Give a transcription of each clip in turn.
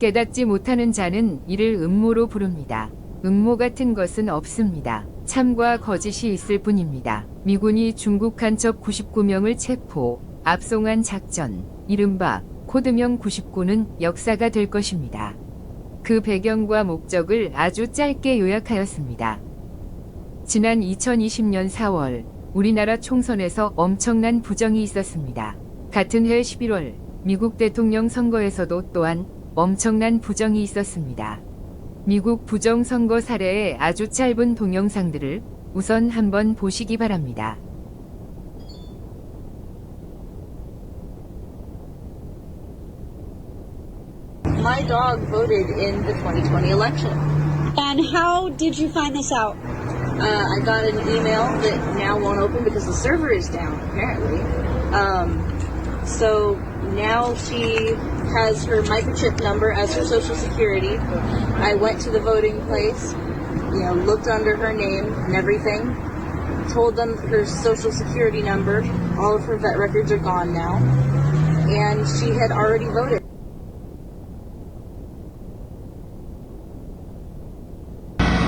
깨닫지 못하는 자는 이를 음모로 부릅니다. 음모 같은 것은 없습니다. 참과 거짓이 있을 뿐입니다. 미군이 중국 간첩 99명을 체포, 압송한 작전, 이른바 코드명 99는 역사가 될 것입니다. 그 배경과 목적을 아주 짧게 요약하였습니다. 지난 2020년 4월 우리나라 총선에서 엄청난 부정이 있었습니다. 같은 해 11월 미국 대통령 선거에서도 또한 엄청난 부정이 있었습니다. 미국 부정 선거 사례의 아주 짧은 동영상들을 우선 한번 보시기 바랍니다. My dog voted in the 2020 election. And how did you find this out? Uh, I got an email that now won't open because the server is down, apparently. Um, so now she has her microchip number as her social security. I went to the voting place, you know, looked under her name and everything, told them her social security number. All of her vet records are gone now. And she had already voted.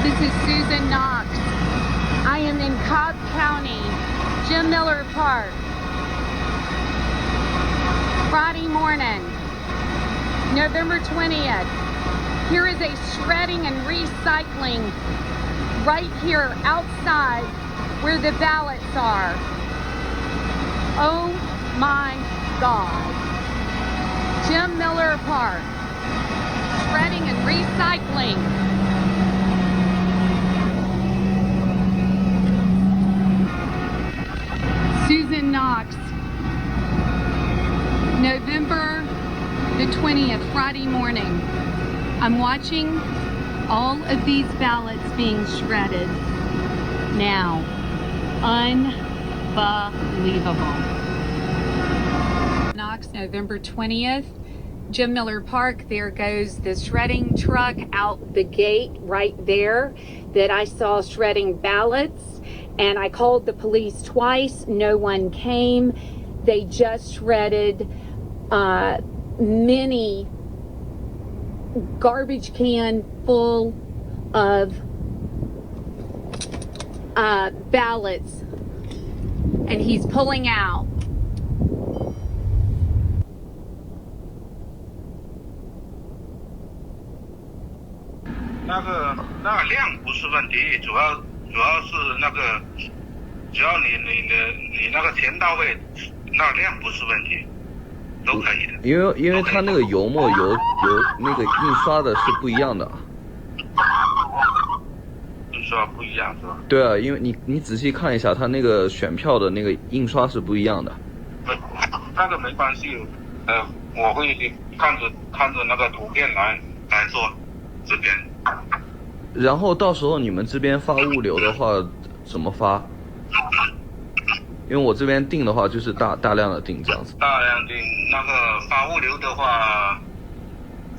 This is Susan Knox. I am in Cobb County, Jim Miller Park. Friday morning, November 20th. Here is a shredding and recycling right here outside where the ballots are. Oh my God. Jim Miller Park. Shredding and recycling. Susan Knox. November the 20th, Friday morning. I'm watching all of these ballots being shredded now. Unbelievable. Knox, November 20th. Jim Miller Park, there goes the shredding truck out the gate right there that I saw shredding ballots. And I called the police twice. No one came. They just shredded uh, many garbage can full of uh, ballots. And he's pulling out. 都可以的。因为因为它那个油墨油油那个印刷的是不一样的。印刷不一样是吧？对啊，因为你你仔细看一下，它那个选票的那个印刷是不一样的。呃那个没关系，呃，我会看着看着那个图片来来做这边。然后到时候你们这边发物流的话怎么发？因为我这边订的话就是大大量的订这样子。大量订那个发物流的话，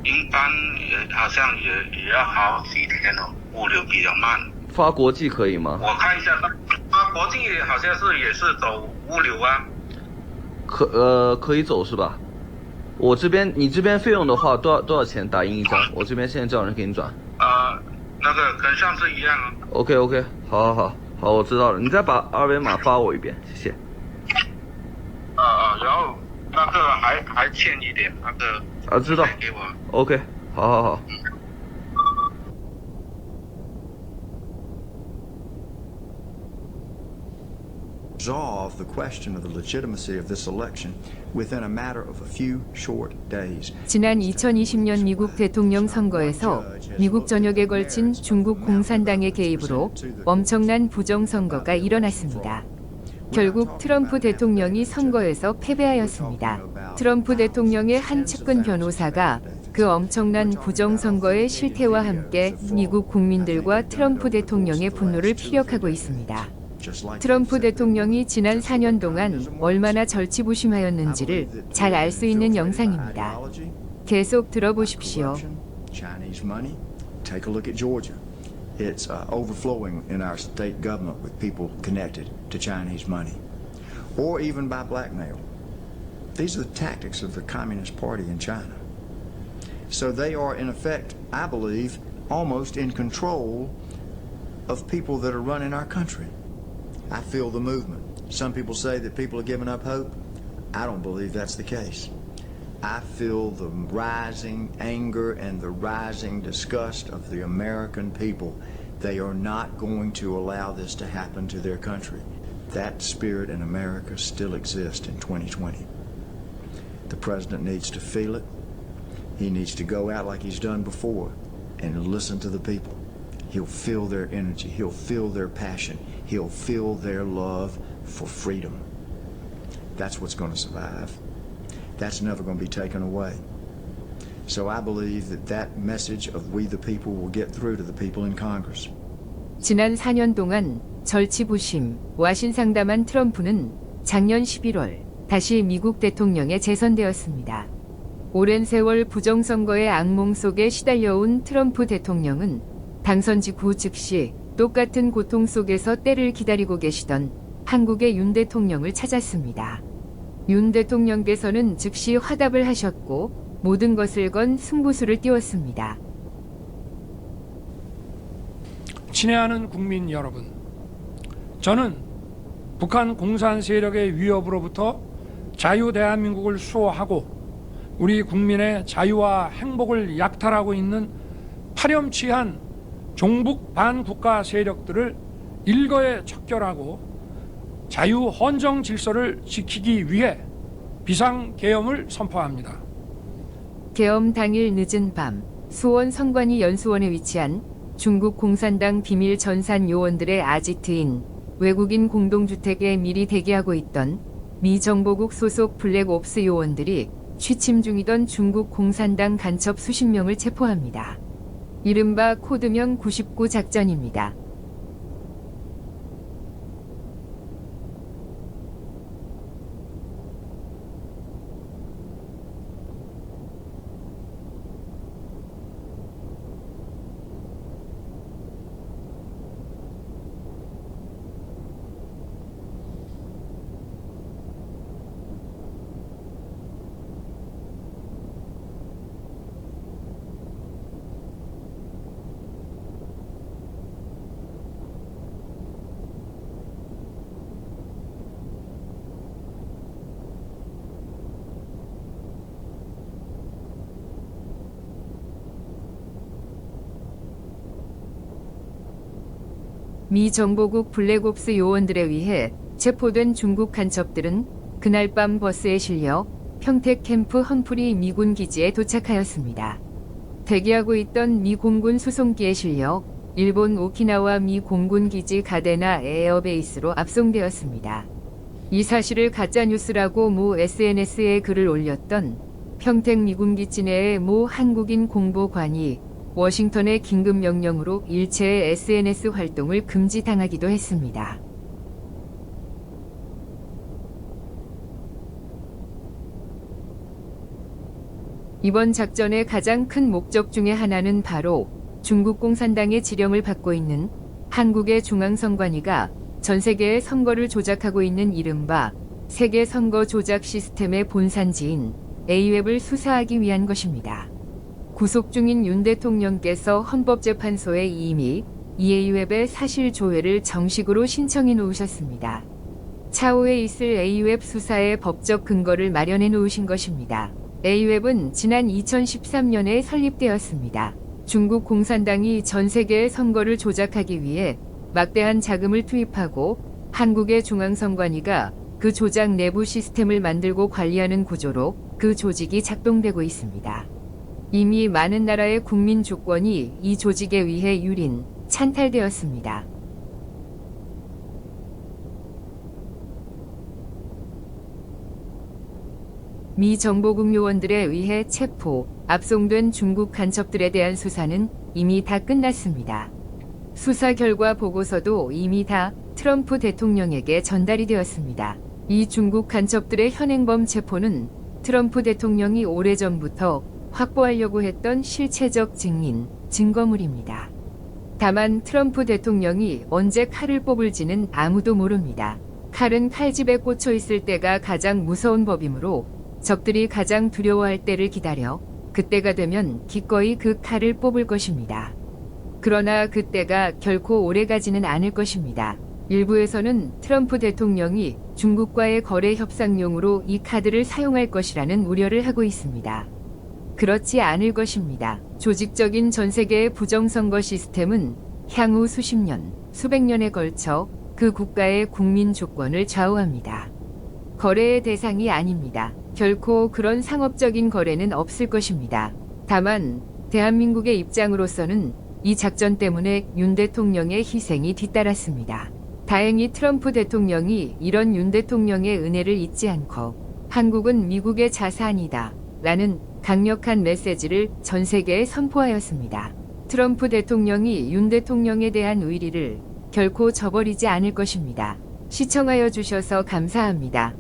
一般也好像也也要好几天哦，物流比较慢。发国际可以吗？我看一下，发国际好像是也是走物流啊。可呃可以走是吧？我这边你这边费用的话多少多少钱打印一张？我这边现在叫人给你转。呃，那个跟上次一样啊。OK OK，好好好好，我知道了。你再把二维码发我一遍，谢谢。啊啊，然后那个还还欠一点，那个啊，知道。给我。OK，好好好。Resolve the question of the legitimacy of this election within a matter of a few short days. 지난 2020년 미국 대통령 선거에서 미국 전역에 걸친 중국 공산당의 개입으로 엄청난 부정선거가 일어났습니다. 결국 트럼프 대통령이 선거에서 패배하였습니다. 트럼프 대통령의 한 측근 변호사가 그 엄청난 부정선거의 실태와 함께 미국 국민들과 트럼프 대통령의 분노를 피력하고 있습니다. Just like 트럼프 대통령이 지난 4년 동안 얼마나 절치부심하였는지를 잘 알 수 있는 영상입니다. 계속 들어보십시오. Chinese money. Take a look at Georgia. It's uh, overflowing in our state government with people connected to Chinese money, or even by blackmail. These are the tactics of the Communist Party in China. So they are, in effect, I believe, almost in control of people that are running our country. I feel the movement. Some people say that people are giving up hope. I don't believe that's the case. I feel the rising anger and the rising disgust of the American people. They are not going to allow this to happen to their country. That spirit in America still exists in 2020. The president needs to feel it. He needs to go out like he's done before and listen to the people. He'll feel their energy. He'll feel their passion. He'll feel their love for freedom. That's what's going to survive. That's never going to be taken away. So I believe that that message of we the people will get through to the people in Congress. 지난 4년 동안 절치부심, 와신상담한 트럼프는 작년 11월 다시 미국 대통령에 재선되었습니다. 오랜 세월 부정선거의 악몽 속에 시달려온 트럼프 대통령은 당선 직후 즉시 똑같은 고통 속에서 때를 기다리고 계시던 한국의 윤 대통령을 찾았습니다. 윤 대통령께서는 즉시 화답을 하셨고 모든 것을 건 승부수를 띄웠습니다. 친애하는 국민 여러분, 저는 북한 공산 세력의 위협으로부터 자유 대한민국을 수호하고 우리 국민의 자유와 행복을 약탈하고 있는 파렴치한 종북 반국가 세력들을 일거에 척결하고 자유 헌정 질서를 지키기 위해 비상 계엄을 선포합니다. 계엄 당일 늦은 밤 수원 성관이 연수원에 위치한 중국 공산당 비밀 전산 요원들의 아지트인 외국인 공동주택에 미리 대기하고 있던 미 정보국 소속 블랙옵스 요원들이 취침 중이던 중국 공산당 간첩 수십 명을 체포합니다. 이른바 코드명 99 작전입니다. 미 정보국 블랙옵스 요원들에 의해 체포된 중국 간첩들은 그날 밤 버스에 실려 평택 캠프 험프리 미군 기지에 도착하였습니다. 대기하고 있던 미 공군 수송기에 실려 일본 오키나와 미 공군 기지 가데나 에어베이스로 압송되었습니다. 이 사실을 가짜뉴스라고 모 SNS에 글을 올렸던 평택 미군 기지 내의 모 한국인 공보관이 워싱턴의 긴급 명령으로 일체의 SNS 활동을 금지당하기도 했습니다. 이번 작전의 가장 큰 목적 중의 하나는 바로 중국 공산당의 지령을 받고 있는 한국의 중앙선관위가 전 세계의 선거를 조작하고 있는 이른바 세계 선거 조작 시스템의 본산지인 A웹을 수사하기 위한 것입니다. 구속 중인 윤 대통령께서 헌법재판소에 이미 이 A웹의 사실 조회를 정식으로 신청해 놓으셨습니다. 차후에 있을 A웹 수사의 법적 근거를 마련해 놓으신 것입니다. A웹은 지난 2013년에 설립되었습니다. 중국 공산당이 전 세계의 선거를 조작하기 위해 막대한 자금을 투입하고 한국의 중앙선관위가 그 조작 내부 시스템을 만들고 관리하는 구조로 그 조직이 작동되고 있습니다. 이미 많은 나라의 국민 주권이 이 조직에 의해 유린, 찬탈되었습니다. 미 정보국 요원들에 의해 체포, 압송된 중국 간첩들에 대한 수사는 이미 다 끝났습니다. 수사 결과 보고서도 이미 다 트럼프 대통령에게 전달이 되었습니다. 이 중국 간첩들의 현행범 체포는 트럼프 대통령이 오래전부터 확보하려고 했던 실체적 증인, 증거물입니다. 다만 트럼프 대통령이 언제 칼을 뽑을지는 아무도 모릅니다. 칼은 칼집에 꽂혀 있을 때가 가장 무서운 법이므로 적들이 가장 두려워할 때를 기다려 그때가 되면 기꺼이 그 칼을 뽑을 것입니다. 그러나 그때가 결코 오래가지는 않을 것입니다. 일부에서는 트럼프 대통령이 중국과의 거래 협상용으로 이 카드를 사용할 것이라는 우려를 하고 있습니다. 그렇지 않을 것입니다. 조직적인 전 세계의 부정선거 시스템은 향후 수십 년, 수백 년에 걸쳐 그 국가의 국민 조건을 좌우합니다. 거래의 대상이 아닙니다. 결코 그런 상업적인 거래는 없을 것입니다. 다만 대한민국의 입장으로서는 이 작전 때문에 윤 대통령의 희생이 뒤따랐습니다. 다행히 트럼프 대통령이 이런 윤 대통령의 은혜를 잊지 않고 한국은 미국의 자산이다 라는 강력한 메시지를 전 세계에 선포하였습니다. 트럼프 대통령이 윤 대통령에 대한 의리를 결코 저버리지 않을 것입니다. 시청하여 주셔서 감사합니다.